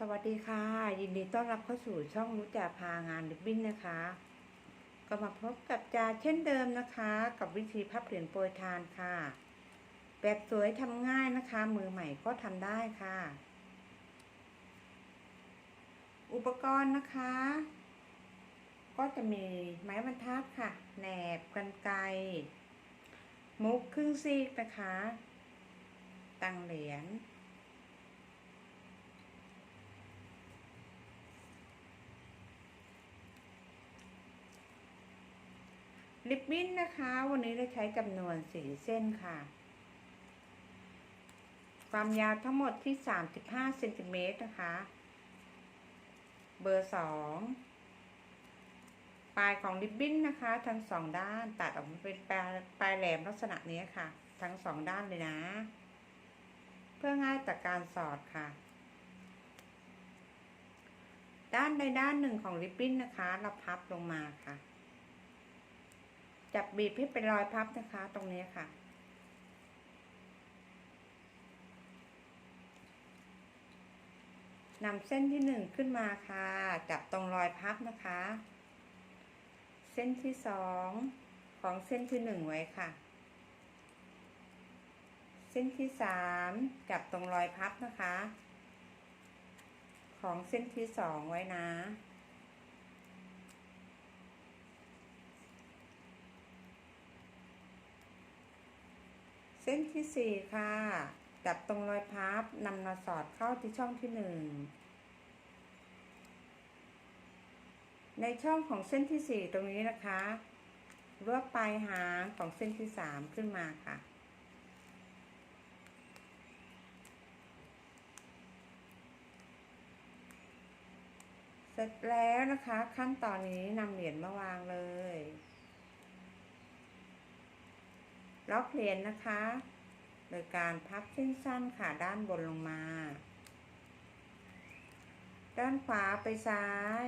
สวัสดีค่ะ ยินดีต้อนรับเข้าสู่ช่องรู้จักพางานริบบิ้นนะคะ ก็มาพบกับจาเช่นเดิมนะคะ กับวิธีพับเหรียญโปรยทานค่ะ แบบสวยทำง่ายนะคะ มือใหม่ก็ทำได้ค่ะ อุปกรณ์นะคะ ก็จะมีไม้บรรทัดค่ะแหนบกันไกรมุกครึ่งซีกนะคะ ตังเหรียญ ลิปบิ้นนะคะ วันนี้เราใช้จำนวนสี่เส้นค่ะ ความยาวทั้งหมดที่35เซนติเมตรนะคะ เบอร์สองปลายของริบบิ้นนะคะ ทั้งสองด้านตัดออกมาเป็นปลายปลายแหลมลักษณะนี้ค่ะ ทั้งสองด้านเลยนะ เพื่อง่ายต่อการสอดค่ะ ด้านใดด้านหนึ่งของริบบิ้นนะคะ เราพับลงมาค่ะ จับบีบให้เป็นรอยพับนะคะ ตรงนี้ค่ะ นำเส้นที่หนึ่งขึ้นมาค่ะ จับตรงรอยพับนะคะ เส้นที่สองของเส้นที่หนึ่งไว้ค่ะ เส้นที่สามจับตรงรอยพับนะคะ ของเส้นที่สองไว้นะ เส้นที่สี่ค่ะ จับตรงรอยพับนำมาสอดเข้าที่ช่องที่หนึ่งในช่องของเส้นที่สี่ตรงนี้นะคะรวบปลายหางของเส้นที่สามขึ้นมาค่ะ เสร็จแล้วนะคะ ขั้นตอนนี้นำเหรียญมาวางเลย ล็อกเหรียญนะคะ โดยการพับเส้นสั้นค่ะด้านบนลงมา ด้านขวาไปซ้าย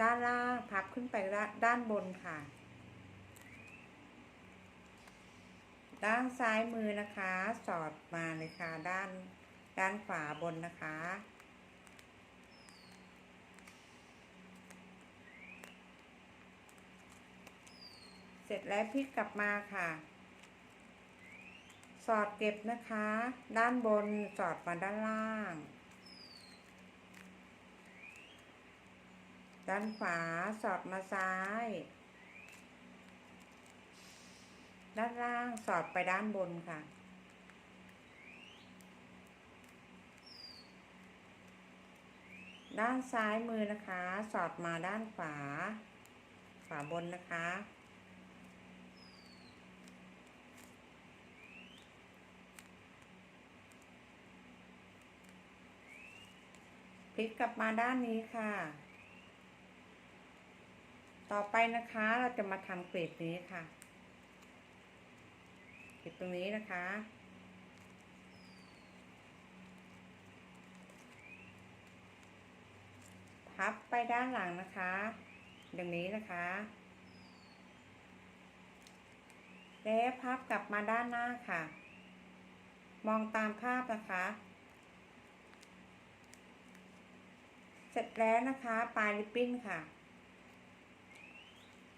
ด้านล่างพับขึ้นไปด้านบนค่ะ ด้านซ้ายมือนะคะ สอดมาเลยค่ะด้านด้านขวาบนนะคะ เสร็จแล้วพลิกกลับมาค่ะ สอดเก็บนะคะ ด้านบนสอดมาด้านล่าง ด้านขวาสอดมาซ้าย ด้านล่างสอดไปด้านบนค่ะด้านซ้ายมือนะคะ สอดมาด้านขวา ขวาบนนะคะ พลิกกลับมาด้านนี้ค่ะ ต่อไปนะคะเราจะมาทำเกลีบนี้ค่ะเกลีบตรงนี้นะคะ พับไปด้านหลังนะคะอย่างนี้นะคะแล้วพับกลับมาด้านหน้าค่ะ มองตามภาพนะคะ เสร็จแล้วนะคะปลายริบบิ้นค่ะ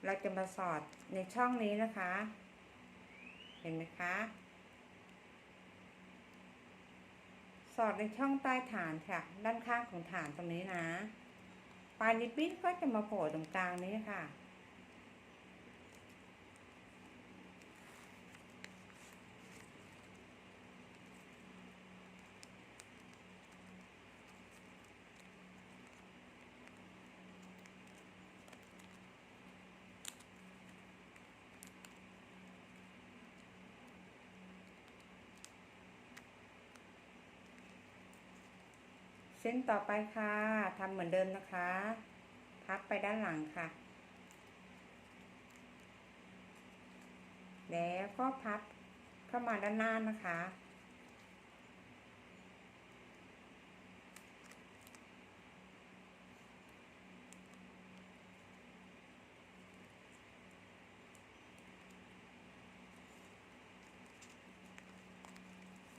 เราจะมาสอดในช่องนี้นะคะ เห็นไหมคะ สอดในช่องใต้ฐานค่ะ ด้านข้างของฐานตรงนี้นะ ปลายริบบิ้นก็จะมาโผล่ตรงกลางนี้ค่ะ ส้นต่อไปค่ะทำเหมือนเดิมนะคะ พับไปด้านหลังค่ะ แล้วก็พับเข้ามาด้านหน้านะคะ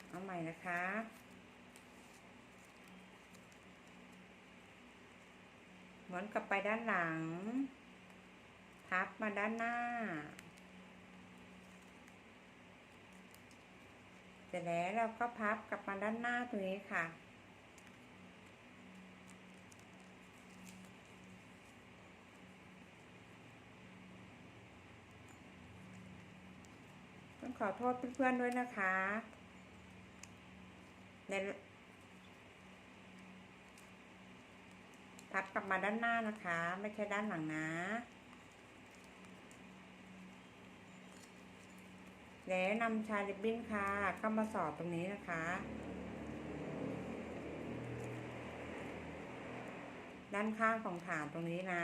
เอาใหม่นะคะ ม้วนกลับไปด้านหลังพับมาด้านหน้า เสร็จแล้วเราก็พับกลับมาด้านหน้าตรงนี้ค่ะ ต้องขอโทษเพื่อนๆด้วยนะคะใน พับกลับมาด้านหน้านะคะ ไม่ใช่ด้านหลังนะ แล้วนำชายริบบิ้นค่ะเข้ามาสอดตรงนี้นะคะ ด้านข้างของฐานตรงนี้นะ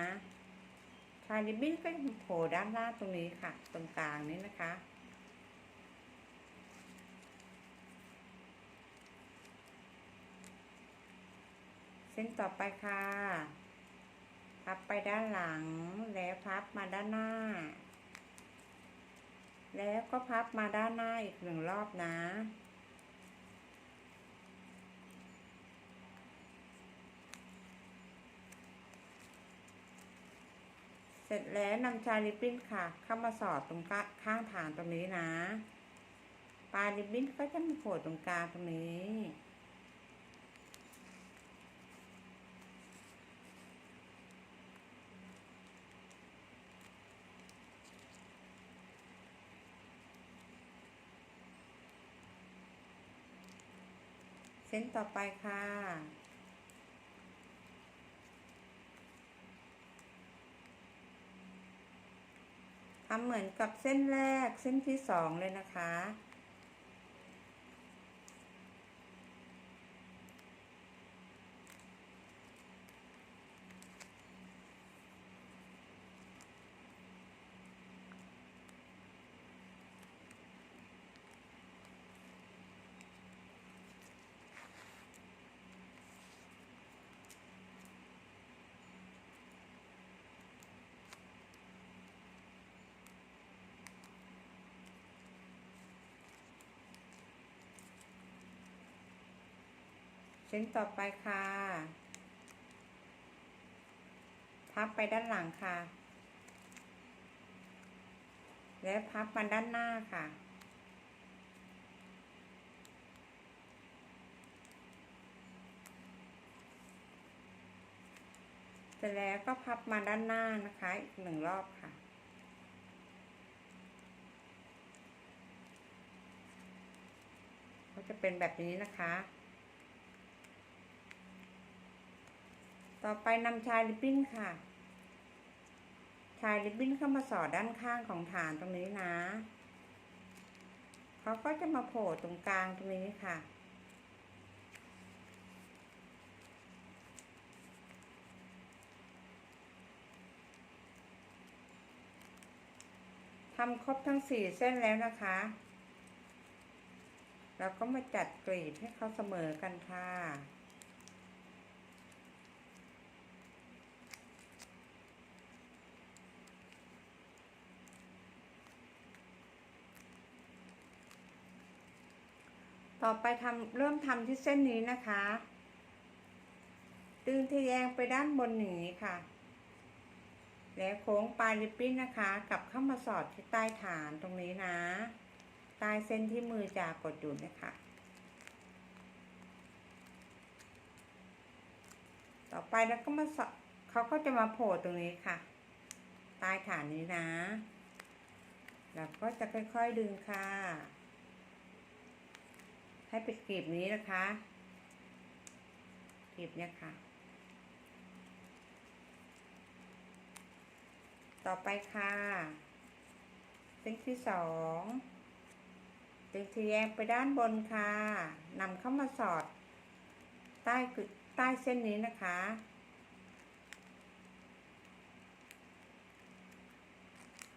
ชายริบบิ้นก็โผล่ด้านหน้าตรงนี้ค่ะ ตรงกลางนี้นะคะ เส้นต่อไปค่ะ พับไปด้านหลัง แล้วพับมาด้านหน้า แล้วก็พับมาด้านหน้าอีกหนึ่งรอบนะ เสร็จแล้วนำชายริบบิ้นค่ะ เข้ามาสอดตรงข้างฐานตรงนี้นะ ปลายริบบิ้นก็จะมาโผล่ตรงกลางตรงนี้ ส้นต่อไปค่ะ ทำเหมือนกับเส้นแรกเส้นที่สองเลยนะคะ เส้นต่อไปค่ะ พับไปด้านหลังค่ะ แล้วพับมาด้านหน้าค่ะเสร็จแล้วก็พับมาด้านหน้านะคะอีกหนึ่งรอบค่ะ ก็จะเป็นแบบนี้นะคะ ต่อไปนำชายริบบิ้นค่ะ ชายริบบิ้นเข้ามาสอดด้านข้างของฐานตรงนี้นะ เขาก็จะมาโผล่ตรงกลางตรงนี้ค่ะ ทำครบทั้งสี่เส้นแล้วนะคะ เราก็มาจัดกรีดให้เขาเสมอกันค่ะ ต่อไปทำเริ่มทำที่เส้นนี้นะคะดึงทะแยงไปด้านบนอย่างนี้ค่ะ แล้วโค้งปลายริบบิ้นนะคะกลับเข้ามาสอดที่ใต้ฐานตรงนี้นะใต้เส้นที่มือจากกดอยู่นะคะต่อไปแล้วก็มาสอดเขาก็จะมาโผล่ตรงนี้ค่ะ ใต้ฐานนี้นะ แล้วก็จะค่อยๆดึงค่ะ ให้ป็นกลีบนี้นะคะกลีบเนี่ยค่ะ ต่อไปค่ะเส้นที่สองดึงทะแยงไปด้านบนค่ะนำเข้ามาสอด ใต้คือใต้เส้นนี้นะคะ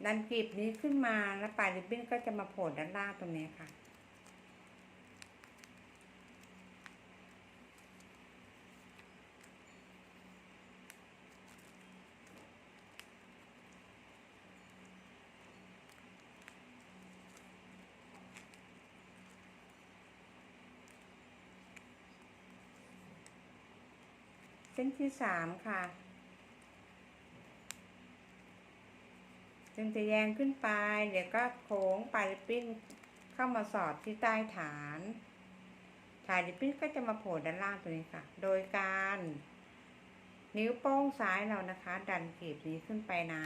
ดันกลีบนี้ขึ้นมาแล้วปลายริบบิ้นก็จะมาโผล่ด้านล่างตรงนี้ค่ะ เส้นที่สามค่ะ จึงจะแยงขึ้นไป เดี๋ยวก็โค้งไปปิ้นเข้ามาสอดที่ใต้ฐานฐายดิปิ้นก็จะมาโผล่ด้านล่างตัวนี้ค่ะ โดยการนิ้วโป้งซ้ายเรานะคะ ดันกลีบนี้ขึ้นไปนะ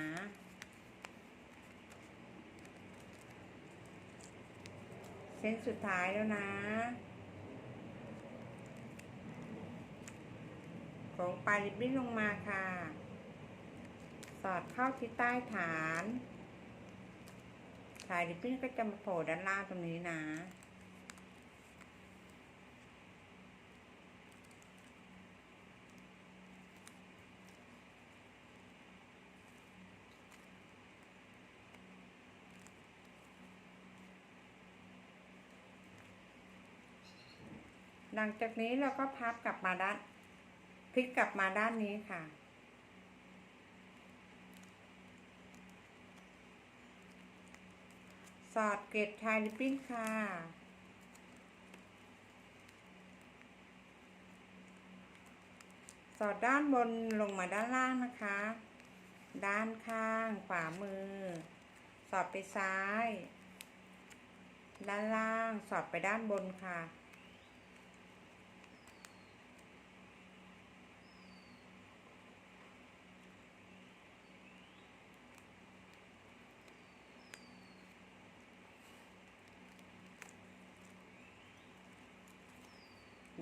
เส้นสุดท้ายแล้วนะ งปลายริบบิ้นลงมาค่ะ สอดเข้าที่ใต้ฐานฐานริบบิ้นก็จะมาโผล่ด้านล่างตรงนี้นะ หลังจากนี้เราก็พับกลับมาด้าน พลิกกลับมาด้านนี้ค่ะ สอดเกล็ดชายริบบิ้นค่ะ สอดด้านบนลงมาด้านล่างนะคะ ด้านข้างขวามือ สอดไปซ้าย ด้านล่างสอดไปด้านบนค่ะ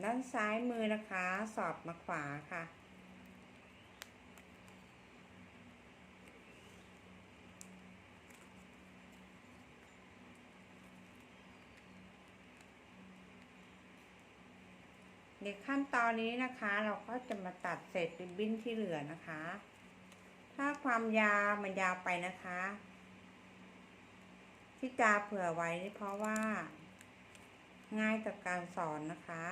ด้านซ้ายมือนะคะ สอดมาขวาค่ะ ในขั้นตอนนี้นะคะ เราก็จะมาตัดเศษริบบิ้นที่เหลือนะคะ ถ้าความยาวมันยาวไปนะคะ ที่จาเผื่อไว้เพราะว่าง่ายต่อการสอนนะคะ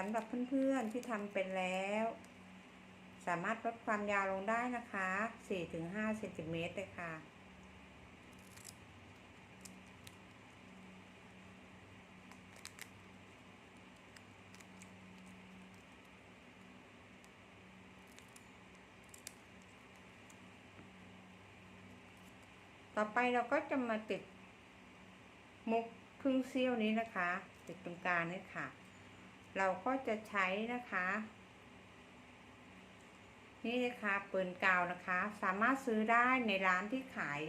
สำหรับเพื่อนๆที่ทำเป็นแล้ว สามารถลดความยาวลงได้นะคะ 4-5เซนติเมตรเลยค่ะต่อไปเราก็จะมาติดมุกพึ่งเซี่ยวนี้นะคะ ติดตรงกลางนี่ค่ะ เราก็จะใช้นะคะ นี่นะคะปืนกาวนะคะ สามารถซื้อได้ในร้านที่ขาย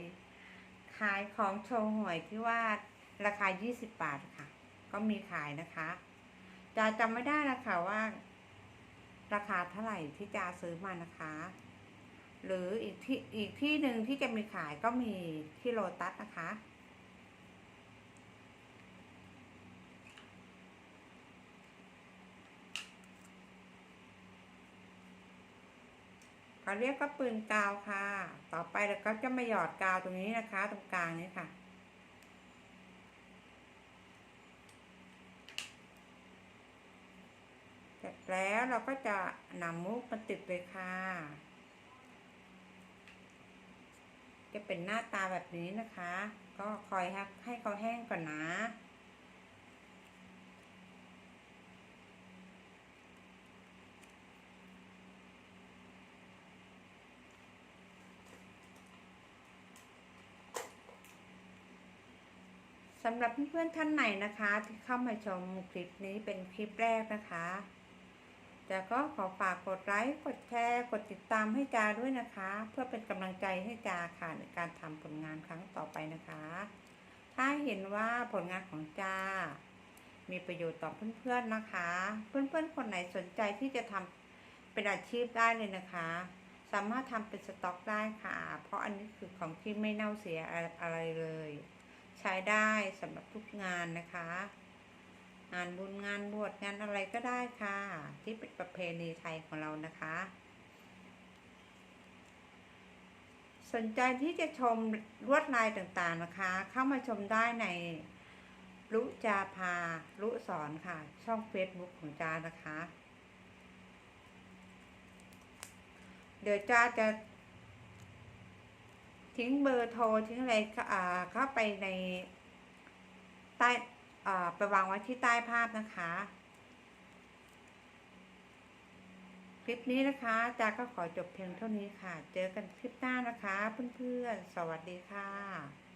ขายของโชว์หวยที่ว่าราคา 20 บาทค่ะ ก็มีขายนะคะจะจำไม่ได้แล้วค่ะว่า ราคาเท่าไหร่ที่จะซื้อมานะคะ หรืออีกที่อีกที่หนึ่งที่จะมีขายก็มีที่โลตัสนะคะ เขาเรียกว่าปืนกาวค่ะ ต่อไปเราก็จะมาหยอดกาวตรงนี้นะคะ ตรงกลางนี้ค่ะ เสร็จแล้วเราก็จะนำมุกมาติดเลยค่ะ จะเป็นหน้าตาแบบนี้นะคะ ก็คอยให้เขาแห้งก่อนนะำหรับเพื่อนๆท่านไหนนะคะ ที่เข้ามาชมคลิปนี้เป็นคลิปแรกนะคะแต่ก็ขอฝากกดไลค์ กดแชร์ กดติดตามให้จาด้วยนะคะ เพื่อเป็นกำลังใจให้จาค่ะในการทำผลงานครั้งต่อไปนะคะ ถ้าเห็นว่าผลงานของจา มีประโยชน์ต่อเพื่อนๆนะคะ เพื่อนๆคนไหนสนใจที่จะทำเป็นอาชีพได้เลยนะคะ สามารถทำเป็นสต็อกได้ค่ะ เพราะอันนี้คือของที่ไม่เน่าเสียอะไรเลย ใช้ได้สำหรับทุกงานนะคะ งานบุญงานบวชงานอะไรก็ได้ค่ะ ที่เป็นประเพณีไทยของเรานะคะ สนใจที่จะชมลวดลายต่างๆนะคะ เข้ามาชมได้ในรุจาพารุสอนค่ะ ช่องเฟซบุ๊กของจานะคะ เดี๋ยวจ้าจะ ทิ้งเบอร์โทรทิ้งอะไรเข้าไปในใต้ไปวางไว้ที่ใต้ภาพนะคะ คลิปนี้นะคะจากก็ขอจบเพียงเท่านี้ค่ะ เจอกันคลิปหน้านะคะ เพื่อนๆ สวัสดีค่ะ